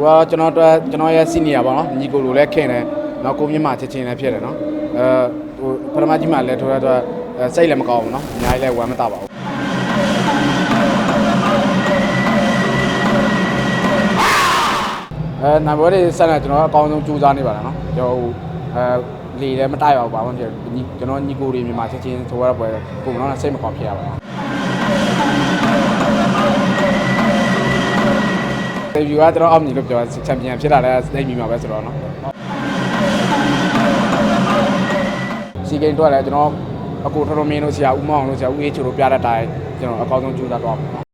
ဟိုကကျွန်တော်တို့ကျွန်တော်ရဲ့စီနီယာပေါ့နော်ညီကိုလိုလည်းခင်တယ်နောက်ကိုမြင့်မချက်ချင်းလည်းဖြစ်တယ်နော်အဲဟိုပထမကြီးမှလည်းထိုးရတော့အဲစိတ်လည်းမကောင်းဘူးနော်အများကြီးလည်းဝမ်းမသာပါဘူးအဲနံပါတ်လေးဆက်နေကျွန်တော်အကောင်းဆုံးကြိုးစားနေပါလားနော်ကျွန်တော်ဟိုအဲလေလည်းမတိုက်ပါဘူးဘာမှမဖြစ်ဘူးညီကျွန်တော်ညီကိုတွေမြန်မာချက်ချင်းထိုးရတော့ပွဲပုံတော့စိတ်မကောင်းဖြစ်ရပါဘူး ဒေဗီကတော့အောင်မြင်လို့ပြောချန်ပီယံဖြစ်လာတဲ့စိတ်မိမှာပဲဆိုတော့နော်စီဂိမ်းတော့လည်းကျွန်တော်အကိုထတော်မင်းတို့ဆရာဦးမောင်တို့ဆရာဦးအေးချိုတို့ပြတဲ့အတိုင်းကျွန်တော်အကောင်းဆုံးကြိုးစားတော့ပါ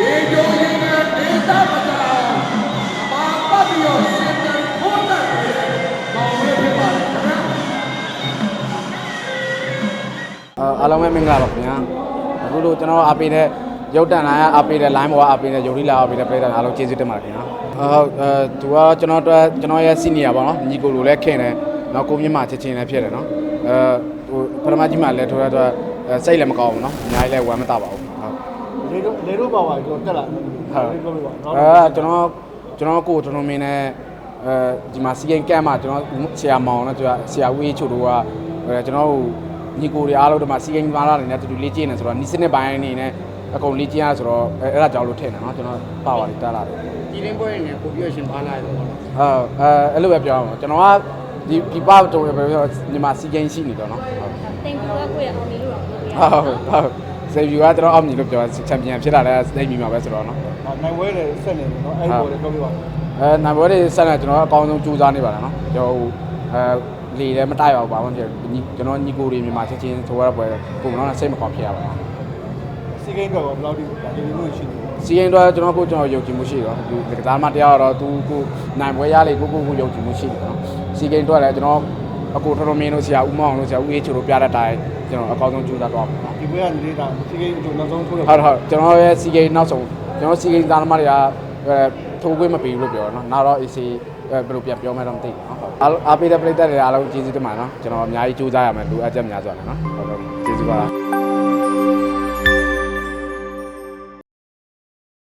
ရေကြိုရင်းနဲ့ဒေသမတာအပါပတ်ပြီးတော့စင်တယ်ဖို့တဲ့ပေါင်းပဲဖြစ်ပါတယ်ခင်ဗျအာအားလုံးပဲမင်္ဂလာပါခင်ဗျာအခုလို့ကျွန်တော်အားပေးတဲ့ရုပ်တန်လာအားပေးတဲ့ line ပေါ်အားပေးတဲ့ရုပ်ထိလာအားပေးတဲ့ပြည်သက်အားလုံးကျေးဇူးတင်ပါတယ်ခင်ဗျာဟုတ်အဲသူကကျွန်တော်တို့ကျွန်တော်ရဲ့စီနီယာပေါ့နော်ညီကိုလိုလည်းခင်တယ်နောက်ကိုမြင့်မချက်ချင်းလည်းဖြစ်တယ်နော်အဲဟိုပထမကြီးမှလည်းထိုးရတော့အဲစိတ်လည်းမကောင်းဘူးနော်အများကြီးလည်းဝမ်းမသာပါဘူးဟုတ် လေတို့လေတို့ပါပါကျွန်တော်တက်လာဟုတ်လေပြောပြပါနော်အဲကျွန်တော်ကျွန်တော်ကိုကျွန်တော်မင်းနဲ့အဲဒီမှာစီကင်ကမ်မှာကျွန်တော်ဆရာမောင်နဲ့သူကဆရာဝေးချို့တို့ကအဲကျွန်တော်ညီကိုတွေအားလုံးဒီမှာစီကင်မာလာနေနဲ့တူတူလေ့ကျင့်နေဆိုတော့နီးစနစ်ပိုင်းအနေနဲ့အကုန်လေ့ကျင့်ရဆိုတော့အဲအဲ့ဒါကြောင့်လို့ထည့်နေနော်ကျွန်တော်ပါပါတယ်တက်လာတယ်ဒီလင်းပွဲနဲ့ကိုပြောရှင်ပါလာတယ်ပေါ့နော်ဟုတ်အဲအဲ့လိုပဲပြောအောင်ကျွန်တော်ကဒီဒီပါတော့ပဲပြောဒီမှာစီကင်ရှိနေတော့နော်ဟုတ်တင်ကူကကိုယ့်ရဲ့အောင်နေလို့တော့ပြောပြရဟုတ်ဟုတ် စေဗီကတော့အောင်မြင်လို့ပြောချန်ပီယံဖြစ်လာတဲ့စိတ်မိမှာပဲဆိုတော့နော်နိုင်ဝဲလေဆက်နေတယ်နော်အဲ့ပေါ်လေပြောပြပါအဲနံပါတ်လေးဆက်နေကျွန်တော်အကောင်းဆုံးကြိုးစားနေပါလားနော်ကျွန်တော်ဟိုအဲလေလည်းမတိုက်ပါဘူးဘာမှမဖြစ်ဘူးညီကျွန်တော်ညီကိုတွေမြန်မာချက်ချင်းထိုးရတော့ပွဲပုံတော့စိတ်မကောင်းဖြစ်ရပါဘူးစီကိန်းတော့ဘယ်လောက်ဒီဒီလိုရှိနေစီရင်တော့ကျွန်တော်ကိုကျွန်တော်ယုံကြည်မှုရှိတော့ဒီကစားမတရားတော့သူကိုနိုင်ပွဲရလေကိုကိုကိုယုံကြည်မှုရှိတယ်နော်စီကိန်းတော့လည်းကျွန်တော် အကိုထတော်မင်းတို့ဆရာဦးမောင်တို့ဆရာဦးအေးချိုတို့ပြတဲ့အတိုင်းကျွန်တော်အကောင်းဆုံးကြိုးစားတော့ပါနော်ဒီဘက်ကနေနေတာစီကိန်းကျွန်တော်နောက်ဆုံးထိုးရဟုတ်ဟုတ်ကျွန်တော်ရဲ့စီကိန်းနောက်ဆုံးကျွန်တော်စီကိန်းသားသမားတွေကအဲထိုးခွင့်မပေးဘူးလို့ပြောတော့နော်နောက်တော့ AC အဲဘယ်လိုပြန်ပြောမှတော့မသိဘူးနော်ဟုတ်အားအားပေးတဲ့ပရိသတ်တွေအားလုံးကျေးဇူးတင်ပါတယ်နော်ကျွန်တော်အများကြီးကြိုးစားရမယ်လူအပ်ချက်များစွာလည်းနော်ဟုတ်ကဲ့ကျေးဇူးပါ